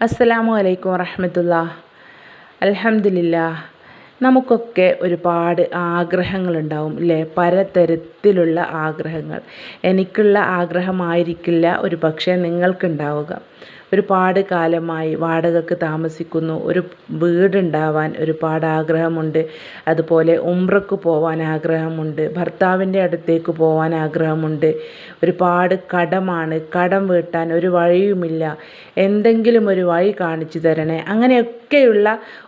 അസ്സലാമു അലൈക്കും വറഹമത്തുള്ള. അലഹമില്ല നമുക്കൊക്കെ ഒരുപാട് ആഗ്രഹങ്ങളുണ്ടാവും അല്ലേ പലതരത്തിലുള്ള ആഗ്രഹങ്ങൾ. എനിക്കുള്ള ആഗ്രഹമായിരിക്കില്ല ഒരു പക്ഷേ നിങ്ങൾക്കുണ്ടാവുക. ഒരുപാട് കാലമായി വാടകക്ക് താമസിക്കുന്നു. ഒരു വീടുണ്ടാവാൻ ഒരുപാട് ആഗ്രഹമുണ്ട്. അതുപോലെ ഉംറക്ക് പോവാൻ ആഗ്രഹമുണ്ട്. ഭർത്താവിന്റെ അടുത്തേക്ക് പോവാൻ ആഗ്രഹമുണ്ട്. ഒരുപാട് കടമാണ്. കടം വീട്ടാൻ ഒരു വഴിയുമില്ല. എന്തെങ്കിലും ഒരു വഴി കാണിച്ചു തരണേ. അങ്ങനെയൊക്കെയുള്ള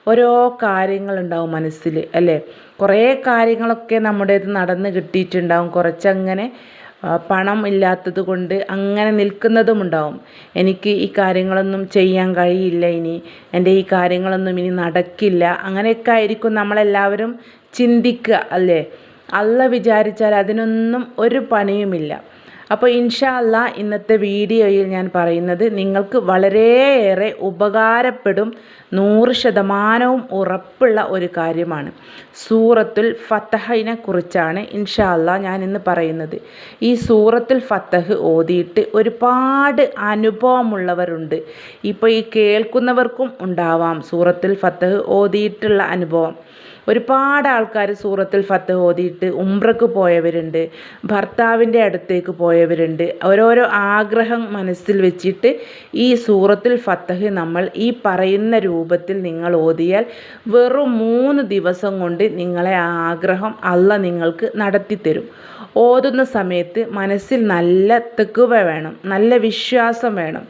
ഓരോ കാര്യങ്ങളുണ്ടാവും മനസ്സിൽ അല്ലേ? കുറേ കാര്യങ്ങളൊക്കെ നമ്മുടേത് നടന്ന് കിട്ടിയിട്ടുണ്ടാവും. കുറച്ചങ്ങനെ പണം ഇല്ലാത്തത് കൊണ്ട് അങ്ങനെ നിൽക്കുന്നതുമുണ്ടാവും. എനിക്ക് ഈ കാര്യങ്ങളൊന്നും ചെയ്യാൻ കഴിയില്ല ഇനി. എന്റെ ഈ കാര്യങ്ങളൊന്നും ഇനി നടക്കില്ല. അങ്ങനെയൊക്കെ ആയിരിക്കും നമ്മളെല്ലാവരും ചിന്തിക്കുക അല്ലേ? അല്ല വിചാരിച്ചാൽ അതിനൊന്നും ഒരു പണിയുമില്ല. അപ്പോൾ ഇൻഷാല്ല ഇന്നത്തെ വീഡിയോയിൽ ഞാൻ പറയുന്നത് നിങ്ങൾക്ക് വളരെയേറെ ഉപകാരപ്പെടും നൂറ് ശതമാനവും ഉറപ്പുള്ള ഒരു കാര്യമാണ്. സൂറത്തുൽ ഫത്തഹിനെ കുറിച്ചാണ് ഇൻഷാല്ല ഞാൻ ഇന്ന് പറയുന്നത്. ഈ സൂറത്തുൽ ഫത്തഹ് ഓതിയിട്ട് ഒരുപാട് അനുഭവമുള്ളവരുണ്ട്. ഇപ്പോൾ ഈ കേൾക്കുന്നവർക്കും ഉണ്ടാവാം സൂറത്തുൽ ഫത്തഹ് ഓതിയിട്ടുള്ള അനുഭവം. ഒരുപാട് ആൾക്കാർ സൂറത്തിൽ ഫത്ത് ഓതിയിട്ട് ഉംറക്ക് പോയവരുണ്ട് ഭർത്താവിന്റെ അടുത്തേക്ക് പോയവരുണ്ട്. ഓരോരോ ആഗ്രഹം മനസ്സിൽ വെച്ചിട്ട് ഈ സൂറത്തിൽ ഫത്തഹ് നമ്മൾ ഈ പറയുന്ന രൂപത്തിൽ നിങ്ങൾ ഓതിയാൽ വെറും മൂന്ന് ദിവസം കൊണ്ട് നിങ്ങളെ ആഗ്രഹം അല്ല നിങ്ങൾക്ക് നടത്തിത്തരും. ഓതുന്ന സമയത്ത് മനസ്സിൽ നല്ല തെക്കുവ വേണം നല്ല വിശ്വാസം വേണം.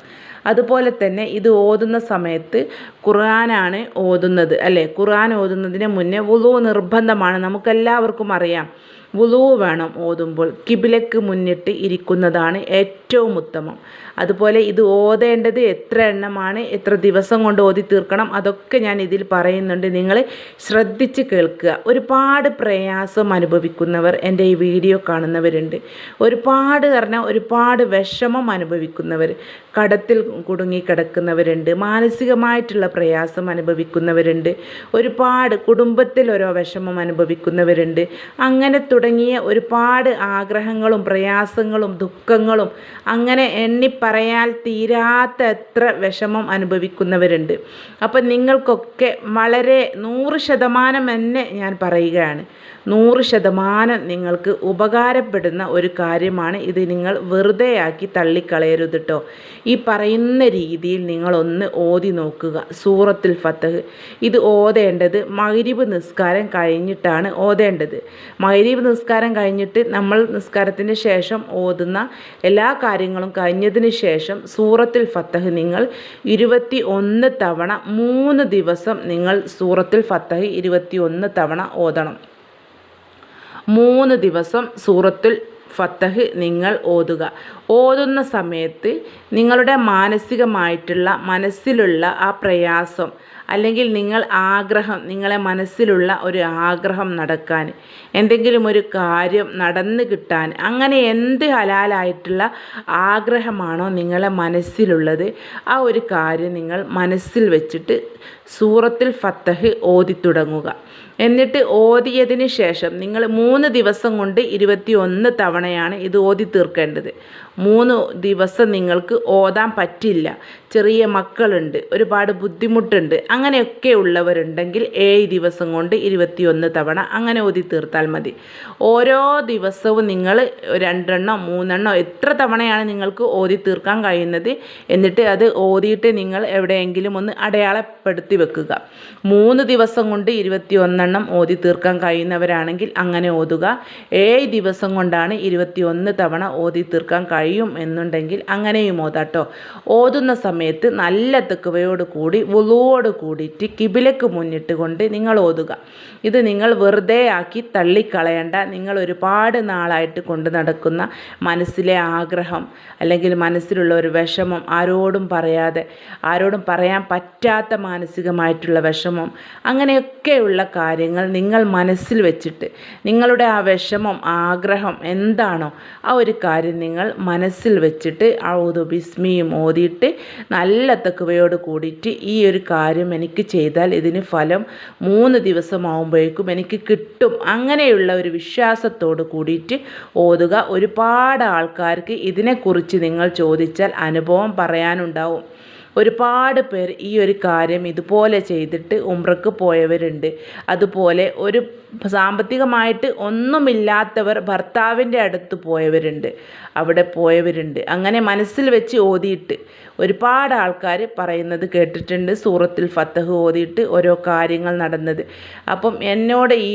അതുപോലെ തന്നെ ഇത് ഓതുന്ന സമയത്ത് ഖുർആനാണ് ഓതുന്നത് അല്ലേ? ഖുർആൻ ഓതുന്നതിന് മുന്നേ വുളു നിർബന്ധമാണ്. നമുക്കെല്ലാവർക്കും അറിയാം. വുളു വേണം ഓതുമ്പോൾ. കിബിലക്ക് മുന്നിട്ട് ഇരിക്കുന്നതാണ് ഏറ്റവും ഉത്തമം. അതുപോലെ ഇത് ഓതേണ്ടത് എത്ര എണ്ണമാണ് എത്ര ദിവസം കൊണ്ട് ഓതി തീർക്കണം അതൊക്കെ ഞാൻ ഇതിൽ പറയുന്നുണ്ട്. നിങ്ങൾ ശ്രദ്ധിച്ച് കേൾക്കുക. ഒരുപാട് പ്രയാസം അനുഭവിക്കുന്നവർ എന്റെ ഈ വീഡിയോ കാണുന്നവരുണ്ട്. ഒരുപാട് പറഞ്ഞാൽ ഒരുപാട് വിഷമം അനുഭവിക്കുന്നവർ കടത്തിൽ കുടുങ്ങി കിടക്കുന്നവരുണ്ട് മാനസികമായിട്ടുള്ള പ്രയാസം അനുഭവിക്കുന്നവരുണ്ട് ഒരുപാട് കുടുംബത്തിൽ ഓരോ വിഷമം അനുഭവിക്കുന്നവരുണ്ട്. അങ്ങനെ തുടങ്ങിയ ഒരുപാട് ആഗ്രഹങ്ങളും പ്രയാസങ്ങളും ദുഃഖങ്ങളും അങ്ങനെ എണ്ണി പറയാൻ തീരാത്ത എത്ര വിഷമം അനുഭവിക്കുന്നവരുണ്ട്. അപ്പം നിങ്ങൾക്കൊക്കെ വളരെ നൂറ് ശതമാനം തന്നെ ഞാൻ പറയുകയാണ്. നൂറ് ശതമാനം നിങ്ങൾക്ക് ഉപകാരപ്പെടുന്ന ഒരു കാര്യമാണ് ഇത് നിങ്ങൾ വെറുതെയാക്കി തള്ളിക്കളയരുത് കേട്ടോ ഈ പറയുന്ന രീതിയിൽ നിങ്ങളൊന്ന് ഓതി നോക്കുക. സൂറത്തുൽ ഫത്തഹ്. ഇത് ഓതേണ്ടത് മഗ്രിബ് നിസ്കാരം കഴിഞ്ഞിട്ടാണ് ഓതേണ്ടത്. മഗ്രിബ് നിസ്കാരം കഴിഞ്ഞിട്ട് നമ്മൾ നിസ്കാരത്തിന് ശേഷം ഓതുന്ന എല്ലാ കാര്യങ്ങളും കഴിഞ്ഞതിന് ശേഷം സൂറത്തിൽ ഫത്തഹ് നിങ്ങൾ ഇരുപത്തി ഒന്ന് തവണ മൂന്ന് ദിവസം നിങ്ങൾ സൂറത്തിൽ ഫത്തഹ് ഇരുപത്തി ഒന്ന് തവണ ഓതണം. മൂന്ന് ദിവസം സൂറത്തുൽ ഫത്തഹ് നിങ്ങൾ ഓതുക. ഓതുന്ന സമയത്ത് നിങ്ങളുടെ മാനസികമായിട്ടുള്ള മനസ്സിലുള്ള ആ പ്രയാസം അല്ലെങ്കിൽ നിങ്ങൾ ആഗ്രഹം നിങ്ങളെ മനസ്സിലുള്ള ഒരു ആഗ്രഹം നടക്കാൻ എന്തെങ്കിലും ഒരു കാര്യം നടന്നു കിട്ടാൻ അങ്ങനെ എന്ത് ഹലാലായിട്ടുള്ള ആഗ്രഹമാണോ നിങ്ങളെ മനസ്സിലുള്ളത് ആ ഒരു കാര്യം നിങ്ങൾ മനസ്സിൽ വെച്ചിട്ട് സൂറത്തിൽ ഫത്തഹ് ഓതി തുടങ്ങുക. എന്നിട്ട് ഓതിയതിന് ശേഷം നിങ്ങൾ മൂന്ന് ദിവസം കൊണ്ട് ഇരുപത്തി ഒന്ന് തവണയാണ് ഇത് ഓതി തീർക്കേണ്ടത്. മൂന്ന് ദിവസം നിങ്ങൾക്ക് ഓതാൻ പറ്റില്ല. ചെറിയ മക്കളുണ്ട് ഒരുപാട് ബുദ്ധിമുട്ടുണ്ട്. അങ്ങനെയൊക്കെ ഉള്ളവരുണ്ടെങ്കിൽ ഏഴ് ദിവസം കൊണ്ട് ഇരുപത്തിയൊന്ന് തവണ അങ്ങനെ ഓതി തീർത്താൽ മതി. ഓരോ ദിവസവും നിങ്ങൾ രണ്ടെണ്ണോ മൂന്നെണ്ണോ എത്ര തവണയാണ് നിങ്ങൾക്ക് ഓതി തീർക്കാൻ കഴിയുന്നത് എന്നിട്ട് അത് ഓതിയിട്ട് നിങ്ങൾ എവിടെയെങ്കിലും ഒന്ന് അടയാളപ്പെടുത്തി വെക്കുക. മൂന്ന് ദിവസം കൊണ്ട് ഇരുപത്തിയൊന്നെണ്ണം ഓതി തീർക്കാൻ കഴിയുന്നവരാണെങ്കിൽ അങ്ങനെ ഓതുക. ഏഴ് ദിവസം കൊണ്ടാണ് ഇരുപത്തിയൊന്ന് തവണ ഓതി തീർക്കാൻ കഴിയും എന്നുണ്ടെങ്കിൽ അങ്ങനെയും ഓതാട്ടോ ഓതുന്ന സമയത്ത് നല്ല തെക്കുവയോട് കൂടി വുളുവോട് കൂടിയിട്ട് കിബിലക്ക് മുന്നിട്ട് കൊണ്ട് നിങ്ങൾ ഓതുക. ഇത് നിങ്ങൾ വെറുതെ ആക്കി തള്ളിക്കളയേണ്ട. നിങ്ങൾ ഒരുപാട് നാളായിട്ട് കൊണ്ട് നടക്കുന്ന മനസ്സിലെ ആഗ്രഹം അല്ലെങ്കിൽ മനസ്സിലുള്ള ഒരു വിഷമം ആരോടും പറയാതെ ആരോടും പറയാൻ പറ്റാത്ത മാനസികമായിട്ടുള്ള വിഷമം അങ്ങനെയൊക്കെയുള്ള കാര്യങ്ങൾ നിങ്ങൾ മനസ്സിൽ വെച്ചിട്ട് നിങ്ങളുടെ ആ വിഷമം ആഗ്രഹം എന്താണോ ആ ഒരു കാര്യം നിങ്ങൾ മനസ്സിൽ വെച്ചിട്ട് ഔദു ബിസ്മിയും ഓതിയിട്ട് നല്ല തക്കവയോട് കൂടിയിട്ട് ഈ ഒരു കാര്യം എനിക്ക് ചെയ്താൽ ഇതിന് ഫലം മൂന്ന് ദിവസമാകുമ്പോഴേക്കും എനിക്ക് കിട്ടും. അങ്ങനെയുള്ള ഒരു വിശ്വാസത്തോട് കൂടിയിട്ട് ഓതുക. ഒരുപാട് ആൾക്കാർക്ക് ഇതിനെക്കുറിച്ച് നിങ്ങൾ ചോദിച്ചാൽ അനുഭവം പറയാനുണ്ടാവും. ഒരുപാട് പേർ ഈ ഒരു കാര്യം ഇതുപോലെ ചെയ്തിട്ട് ഉംറക്ക് പോയവരുണ്ട്. അതുപോലെ ഒരു സാമ്പത്തികമായിട്ട് ഒന്നുമില്ലാത്തവർ ഭർത്താവിന്റെ അടുത്ത് പോയവരുണ്ട്. അവിടെ പോയവരുണ്ട്. അങ്ങനെ മനസ്സിൽ വെച്ച് ഓതിയിട്ട് ഒരുപാട് ആൾക്കാർ പറയുന്നത് കേട്ടിട്ടുണ്ട്. സൂറത്തിൽ ഫത്തഹ് ഓതിയിട്ട് ഓരോ കാര്യങ്ങൾ നടന്നത്. അപ്പം എന്നോട് ഈ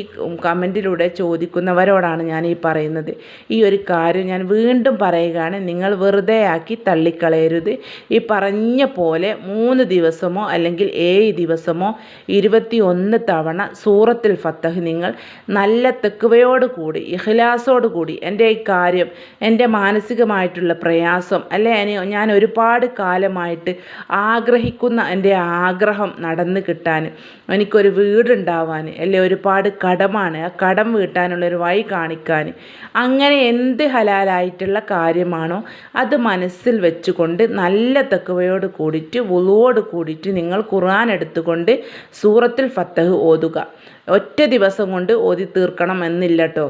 കമന്റിലൂടെ ചോദിക്കുന്നവരോടാണ് ഞാൻ ഈ പറയുന്നത്. ഈ ഒരു കാര്യം ഞാൻ വീണ്ടും പറയുകയാണ്. നിങ്ങൾ വെറുതെ ആക്കി തള്ളിക്കളയരുത്. ഈ പറഞ്ഞ പോലെ മൂന്ന് ദിവസമോ അല്ലെങ്കിൽ ഏഴ് ദിവസമോ ഇരുപത്തി ഒന്ന് തവണ സൂറത്തിൽ ഫത്തഹ് നിങ്ങൾ നല്ല തെക്കുവയോട് കൂടി ഇഖ്ലാസോട് കൂടി എന്റെ ഈ കാര്യം എന്റെ മാനസികമായിട്ടുള്ള പ്രയാസം അല്ലെ ഞാൻ ഒരുപാട് കാലമായിട്ട് ആഗ്രഹിക്കുന്ന എന്റെ ആഗ്രഹം നടന്നു കിട്ടാൻ എനിക്കൊരു വീടുണ്ടാവാൻ അല്ലെ ഒരുപാട് കടമാണ് ആ കടം വീട്ടാനുള്ളൊരു വഴി കാണിക്കാൻ അങ്ങനെ എന്ത് ഹലാലായിട്ടുള്ള കാര്യമാണോ അത് മനസ്സിൽ വെച്ചുകൊണ്ട് നല്ല തെക്കുവയോട് കൂടിയിട്ട് വുളുവോട് കൂടിയിട്ട് നിങ്ങൾ ഖുർആൻ എടുത്തുകൊണ്ട് സൂറത്തിൽ ഫത്തഹ് ഓതുക. ഒറ്റ ദിവസം കൊണ്ട് ഓതി തീർക്കണം എന്നില്ല കേട്ടോ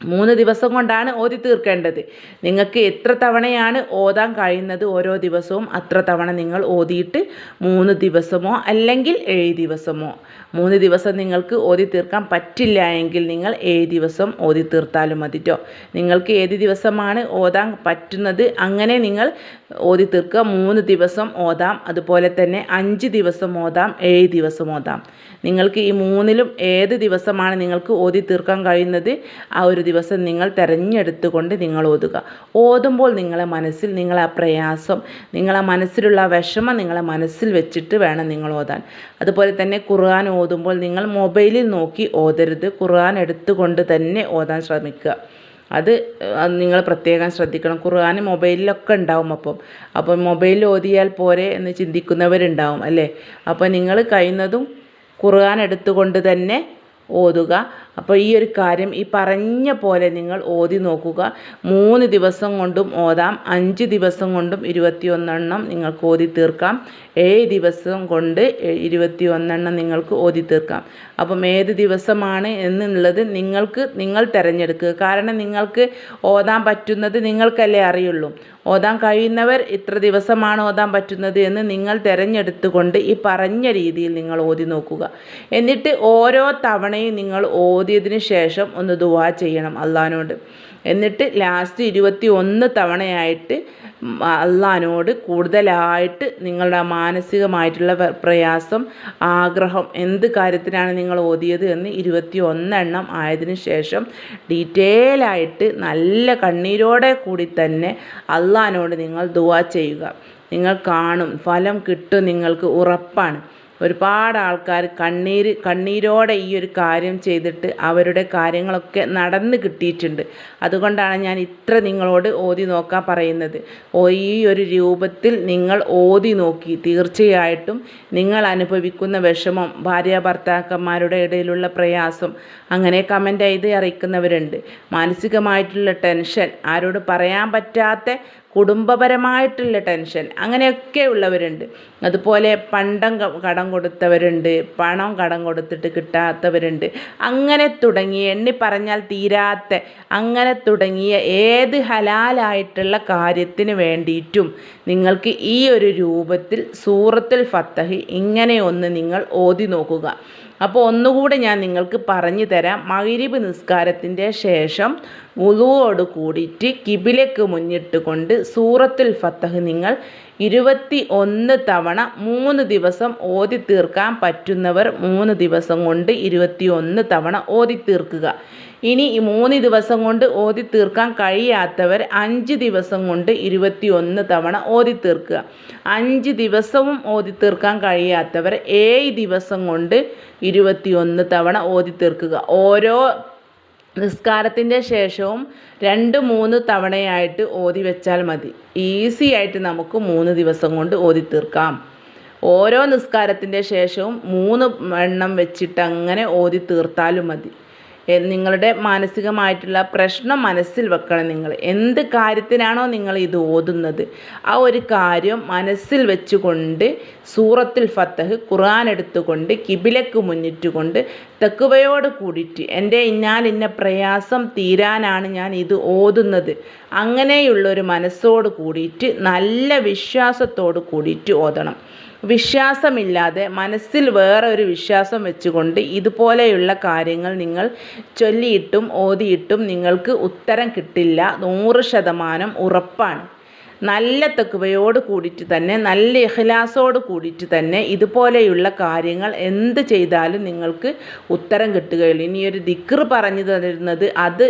മൂന്ന് ദിവസം കൊണ്ടാണ് ഓതി തീർക്കേണ്ടത്. നിങ്ങൾക്ക് എത്ര തവണയാണ് ഓതാൻ കഴിയുന്നത് ഓരോ ദിവസവും അത്ര തവണ നിങ്ങൾ ഓതിയിട്ട് മൂന്ന് ദിവസമോ അല്ലെങ്കിൽ ഏഴ് ദിവസമോ. മൂന്ന് ദിവസം നിങ്ങൾക്ക് ഓതി തീർക്കാൻ പറ്റില്ല എങ്കിൽ നിങ്ങൾ ഏഴ് ദിവസം ഓതി തീർത്താലും മതിട്ടോ നിങ്ങൾക്ക് ഏത് ദിവസമാണ് ഓതാൻ പറ്റുന്നത്? അങ്ങനെ നിങ്ങൾ ഓതി തീർക്കുക മൂന്ന് ദിവസം ഓതാം. അതുപോലെ തന്നെ അഞ്ച് ദിവസം ഓതാം. ഏഴ് ദിവസം ഓതാം. നിങ്ങൾക്ക് ഈ മൂന്നിലും ഏത് ദിവസമാണ് നിങ്ങൾക്ക് ഓതി തീർക്കാൻ കഴിയുന്നത്? ആ ഒരു ദിവസം നിങ്ങൾ തിരഞ്ഞെടുത്തുകൊണ്ട് നിങ്ങൾ ഓതുക. ഓതുമ്പോൾ നിങ്ങളെ മനസ്സിൽ നിങ്ങളെ ആ പ്രയാസം നിങ്ങളെ മനസ്സിലുള്ള വിഷമം നിങ്ങളെ മനസ്സിൽ വെച്ചിട്ട് വേണം നിങ്ങൾ ഓതാൻ. അതുപോലെ തന്നെ ഖുർആൻ ഓതുമ്പോൾ നിങ്ങൾ മൊബൈലിൽ നോക്കി ഓതരുത്. ഖുർആൻ എടുത്തുകൊണ്ട് തന്നെ ഓതാൻ ശ്രമിക്കുക. അത് നിങ്ങൾ പ്രത്യേകം ശ്രദ്ധിക്കണം. ഖുർആൻ മൊബൈലിലൊക്കെ ഉണ്ടാവും അപ്പം. അപ്പം മൊബൈലിൽ ഓതിയാൽ പോരെ എന്ന് ചിന്തിക്കുന്നവരുണ്ടാവും അല്ലേ? അപ്പോൾ നിങ്ങൾ കഴിയുന്നതും ഖുർആൻ എടുത്തുകൊണ്ട് തന്നെ ഓതുക. അപ്പോൾ ഈ ഒരു കാര്യം ഈ പറഞ്ഞ പോലെ നിങ്ങൾ ഓതി നോക്കുക. മൂന്ന് ദിവസം കൊണ്ടും ഓതാം. അഞ്ച് ദിവസം കൊണ്ടും ഇരുപത്തിയൊന്നെണ്ണം നിങ്ങൾക്ക് ഓതി തീർക്കാം. ഏഴ് ദിവസം കൊണ്ട് ഇരുപത്തിയൊന്നെണ്ണം നിങ്ങൾക്ക് ഓതി തീർക്കാം. അപ്പം ഏത് ദിവസമാണ് എന്നുള്ളത് നിങ്ങൾക്ക് നിങ്ങൾ തിരഞ്ഞെടുക്കുക. കാരണം നിങ്ങൾക്ക് ഓതാൻ പറ്റുന്നത് നിങ്ങൾക്കല്ലേ അറിയുള്ളൂ. ഓതാൻ കഴിയുന്നവർ ഇത്ര ദിവസമാണ് ഓതാൻ പറ്റുന്നത് എന്ന് നിങ്ങൾ തിരഞ്ഞെടുത്തുകൊണ്ട് ഈ പറഞ്ഞ രീതിയിൽ നിങ്ങൾ ഓതി നോക്കുക. എന്നിട്ട് ഓരോ തവണയും നിങ്ങൾ ഓതിയതിന് ശേഷം ഒന്ന് ദുവാ ചെയ്യണം അള്ളഹാനോട് എന്നിട്ട് ലാസ്റ്റ് ഇരുപത്തി ഒന്ന് തവണയായിട്ട് അള്ളഹാനോട് കൂടുതലായിട്ട് നിങ്ങളുടെ മാനസികമായിട്ടുള്ള പ്രയാസം ആഗ്രഹം എന്ത് കാര്യത്തിനാണ് നിങ്ങൾ ഓതിയത് എന്ന് ഇരുപത്തി ഒന്നെണ്ണം ആയതിനു ശേഷം ഡീറ്റെയിൽ ആയിട്ട് നല്ല കണ്ണീരോടെ കൂടി തന്നെ അള്ളഹാനോട് നിങ്ങൾ ദുവാ ചെയ്യുക. നിങ്ങൾ കാണും ഫലം കിട്ടും നിങ്ങൾക്ക് ഉറപ്പാണ്. ഒരുപാട് ആൾക്കാർ കണ്ണീര് കണ്ണീരോടെ ഈ ഒരു കാര്യം ചെയ്തിട്ട് അവരുടെ കാര്യങ്ങളൊക്കെ നടന്ന് കിട്ടിയിട്ടുണ്ട്. അതുകൊണ്ടാണ് ഞാൻ ഇത്ര നിങ്ങളോട് ഓതി നോക്കാൻ പറയുന്നത്. ഓ ഈ ഒരു രൂപത്തിൽ നിങ്ങൾ ഓതി നോക്കി. തീർച്ചയായിട്ടും നിങ്ങൾ അനുഭവിക്കുന്ന വിഷമം ഭാര്യ ഭർത്താക്കന്മാരുടെ ഇടയിലുള്ള പ്രയാസം അങ്ങനെ കമന്റ് ചെയ്ത് അറിയിക്കുന്നവരുണ്ട്. മാനസികമായിട്ടുള്ള ടെൻഷൻ ആരോട് പറയാൻ പറ്റാത്ത കുടുംബപരമായിട്ടുള്ള ടെൻഷൻ. അങ്ങനെയൊക്കെ ഉള്ളവരുണ്ട്. അതുപോലെ പണ്ടം കടം കൊടുത്തവരുണ്ട്. പണം കടം കൊടുത്തിട്ട് കിട്ടാത്തവരുണ്ട്. അങ്ങനെ തുടങ്ങിയ എണ്ണി പറഞ്ഞാൽ തീരാത്ത അങ്ങനെ തുടങ്ങിയ ഏത് ഹലാലായിട്ടുള്ള കാര്യത്തിന് വേണ്ടിയിട്ടും നിങ്ങൾക്ക് ഈ ഒരു രൂപത്തിൽ സൂറത്തുൽ ഫത്തഹ് ഇങ്ങനെയൊന്ന് നിങ്ങൾ ഓതി നോക്കുക. അപ്പോൾ ഒന്നുകൂടെ ഞാൻ നിങ്ങൾക്ക് പറഞ്ഞു തരാം. മൈരിബ് നിസ്കാരത്തിന്റെ ശേഷം വുളുവോട് കൂടിയിട്ട് കിബിലേക്ക് മുന്നിട്ട് കൊണ്ട് സൂറത്തുൽ ഫത്തഹ് നിങ്ങൾ ഇരുപത്തി ഒന്ന് തവണ മൂന്ന് ദിവസം ഓതി തീർക്കാൻ പറ്റുന്നവർ മൂന്ന് ദിവസം കൊണ്ട് ഇരുപത്തി ഒന്ന് തവണ ഓതി തീർക്കുക ഇനി ഈ മൂന്ന് ദിവസം കൊണ്ട് ഓതി തീർക്കാൻ കഴിയാത്തവർ അഞ്ച് ദിവസം കൊണ്ട് ഇരുപത്തി ഒന്ന് തവണ ഓതി തീർക്കുക. അഞ്ച് ദിവസവും ഓതി തീർക്കാൻ കഴിയാത്തവർ ഏഴ് ദിവസം കൊണ്ട് ഇരുപത്തി ഒന്ന് തവണ ഓതി തീർക്കുക. ഓരോ നിസ്കാരത്തിന്റെ ശേഷവും രണ്ട് മൂന്ന് തവണയായിട്ട് ഓതി വെച്ചാൽ മതി. ഈസി ആയിട്ട് നമുക്ക് മൂന്ന് ദിവസം കൊണ്ട് ഓതി തീർക്കാം. ഓരോ നിസ്കാരത്തിന്റെ ശേഷവും മൂന്ന് എണ്ണം വെച്ചിട്ട് അങ്ങനെ ഓതി തീർത്താലും മതി. നിങ്ങളുടെ മാനസികമായിട്ടുള്ള പ്രശ്നം മനസ്സിൽ വെക്കണം നിങ്ങൾ. എന്ത് കാര്യത്തിനാണോ നിങ്ങൾ ഇത് ഓതുന്നത്. ആ ഒരു കാര്യം മനസ്സിൽ വെച്ചുകൊണ്ട് സൂറത്തുൽ ഫത്തഹ് ഖുർആൻ എടുത്തുകൊണ്ട് കിബിലക്ക് മുന്നിട്ടുകൊണ്ട് തെക്കുവയോട് കൂടിയിട്ട് എന്റെ ഇന്നാൽ ഇന്ന പ്രയാസം തീരാനാണ് ഞാൻ ഇത് ഓതുന്നത്. അങ്ങനെയുള്ളൊരു മനസ്സോട് കൂടിയിട്ട് നല്ല വിശ്വാസത്തോട് കൂടിയിട്ട് ഓതണം. വിശ്വാസമില്ലാതെ മനസ്സിൽ വേറെ ഒരു വിശ്വാസം വെച്ചുകൊണ്ട് ഇതുപോലെയുള്ള കാര്യങ്ങൾ നിങ്ങൾ ചൊല്ലിയിട്ടും ഓതിയിട്ടും നിങ്ങൾക്ക് ഉത്തരം കിട്ടില്ല. നൂറ് ശതമാനം ഉറപ്പാണ്. നല്ല തെക്കുവയോട് കൂടിയിട്ട് തന്നെ നല്ല ഇഖ്ലാസോട് കൂടിയിട്ട് തന്നെ ഇതുപോലെയുള്ള കാര്യങ്ങൾ എന്ത് ചെയ്താലും നിങ്ങൾക്ക് ഉത്തരം കിട്ടുകയുള്ളൂ. ഇനിയൊരു ദിക്ർ പറഞ്ഞു തരുന്നത് അത്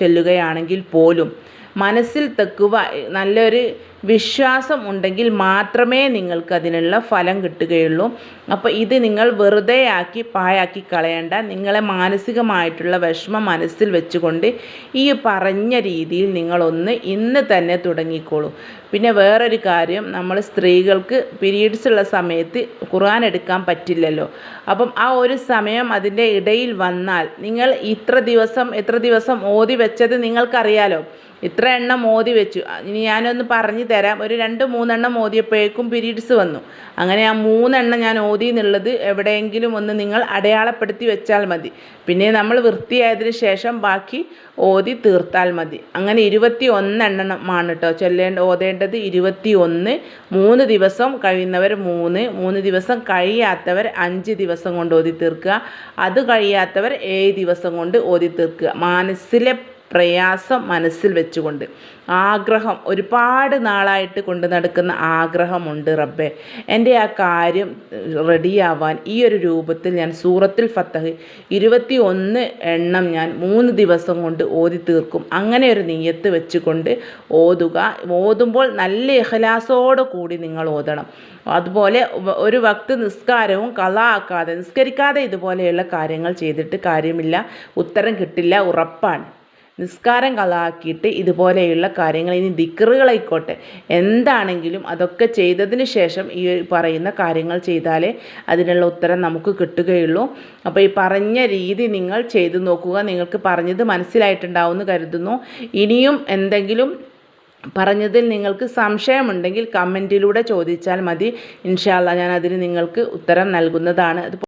ചൊല്ലുകയാണെങ്കിൽ പോലും. മനസ്സിൽ തെക്കുവ നല്ലൊരു വിശ്വാസം ഉണ്ടെങ്കിൽ മാത്രമേ നിങ്ങൾക്ക് അതിനുള്ള ഫലം കിട്ടുകയുള്ളൂ. അപ്പോൾ ഇത് നിങ്ങൾ വെറുതെ ആക്കി പായാക്കി കളയേണ്ട. നിങ്ങളെ മാനസികമായിട്ടുള്ള വിഷമം മനസ്സിൽ വെച്ചുകൊണ്ട് ഈ പറഞ്ഞ രീതിയിൽ നിങ്ങളൊന്ന് ഇന്ന് തന്നെ തുടങ്ങിക്കോളൂ. പിന്നെ വേറൊരു കാര്യം നമ്മൾ സ്ത്രീകൾക്ക് പീരീഡ്സ് ഉള്ള സമയത്ത് ഖുർആൻ എടുക്കാൻ പറ്റില്ലല്ലോ. അപ്പം ആ ഒരു സമയം അതിന്റെ ഇടയിൽ വന്നാൽ നിങ്ങൾ ഇത്ര ദിവസം എത്ര ദിവസം ഓതി വെച്ചത് നിങ്ങൾക്കറിയാലോ? ഇത്ര എണ്ണം ഓതി വെച്ചു. ഇനി ഞാനൊന്ന് പറഞ്ഞു തരാം. ഒരു രണ്ട് മൂന്നെണ്ണം ഓതിയപ്പോഴേക്കും പീരീഡ്സ് വന്നു. അങ്ങനെ ആ മൂന്നെണ്ണം ഞാൻ ഓതി എന്നുള്ളത് എവിടെയെങ്കിലും ഒന്ന് നിങ്ങൾ അടയാളപ്പെടുത്തി വെച്ചാൽ മതി. പിന്നെ നമ്മൾ വൃത്തിയായതിനു ശേഷം ബാക്കി ഓതി തീർത്താൽ മതി. അങ്ങനെ ഇരുപത്തി ഒന്നെണ്ണമാണ് കേട്ടോ ചൊല്ലേണ്ട ഓതേണ്ടത് ഇരുപത്തി ഒന്ന് മൂന്ന് ദിവസം കഴിയുന്നവർ മൂന്ന് മൂന്ന് ദിവസം കഴിയാത്തവർ അഞ്ച് ദിവസം കൊണ്ട് ഓതി തീർക്കുക. അത് കഴിയാത്തവർ ഏഴ് ദിവസം കൊണ്ട് ഓതി തീർക്കുക. മനസ്സിലെ പ്രയാസം മനസ്സിൽ വെച്ചുകൊണ്ട്. ആഗ്രഹം ഒരുപാട് നാളായിട്ട് കൊണ്ട് നടക്കുന്ന ആഗ്രഹമുണ്ട് റബ്ബെ. എന്റെ ആ കാര്യം റെഡിയാവാൻ ഈ ഒരു രൂപത്തിൽ ഞാൻ സൂറത്തിൽ ഫത്തഹ് ഇരുപത്തി ഒന്ന് എണ്ണം ഞാൻ മൂന്ന് ദിവസം കൊണ്ട് ഓതി തീർക്കും. അങ്ങനെ ഒരു നീയത്ത് വെച്ചുകൊണ്ട് ഓതുക. ഓതുമ്പോൾ നല്ല ഇഹലാസോടു കൂടി നിങ്ങൾ ഓതണം. അതുപോലെ ഒരു വക്ത് നിസ്കാരവും കള ആക്കാതെ നിസ്കരിക്കാതെ ഇതുപോലെയുള്ള കാര്യങ്ങൾ ചെയ്തിട്ട് കാര്യമില്ല ഉത്തരം കിട്ടില്ല ഉറപ്പാണ്. നിസ്കാരം കളാക്കിയിട്ട് ഇതുപോലെയുള്ള കാര്യങ്ങൾ ഇനി ദിക്കറുകളായിക്കോട്ടെ എന്താണെങ്കിലും അതൊക്കെ ചെയ്തതിന് ശേഷം ഈ പറയുന്ന കാര്യങ്ങൾ ചെയ്താലേ അതിനുള്ള ഉത്തരം നമുക്ക് കിട്ടുകയുള്ളൂ. അപ്പോൾ ഈ പറഞ്ഞ രീതി നിങ്ങൾ ചെയ്തു നോക്കുക. നിങ്ങൾക്ക് പറഞ്ഞത് മനസ്സിലായിട്ടുണ്ടാവുമെന്ന് കരുതുന്നു. ഇനിയും എന്തെങ്കിലും പറഞ്ഞതിൽ നിങ്ങൾക്ക് സംശയമുണ്ടെങ്കിൽ കമന്റിലൂടെ ചോദിച്ചാൽ മതി. ഇൻഷാല്ല ഞാൻ അതിന് നിങ്ങൾക്ക് ഉത്തരം നൽകുന്നതാണ്.